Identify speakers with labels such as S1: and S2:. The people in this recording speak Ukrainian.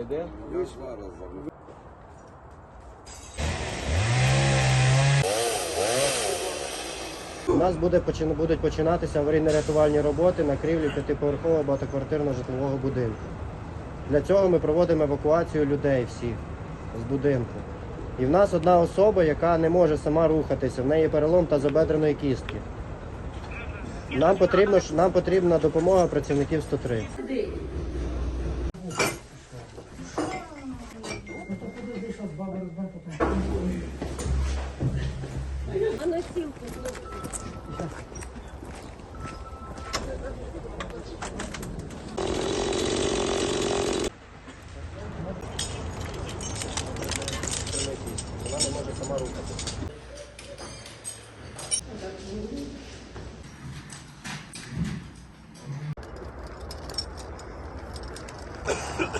S1: Йде?
S2: Вийшла разом.
S3: У нас буде будуть починатися аварійно-рятувальні роботи на крівлі п'ятиповерхового багатоквартирного житлового будинку. Для цього ми проводимо евакуацію людей всіх з будинку. І в нас одна особа, яка не може сама рухатися, в неї перелом та забедреної кістки. Нам потрібно, нам потрібна допомога працівників 103. сейчас бабы раздам, потом...
S1: А на силку, Сейчас.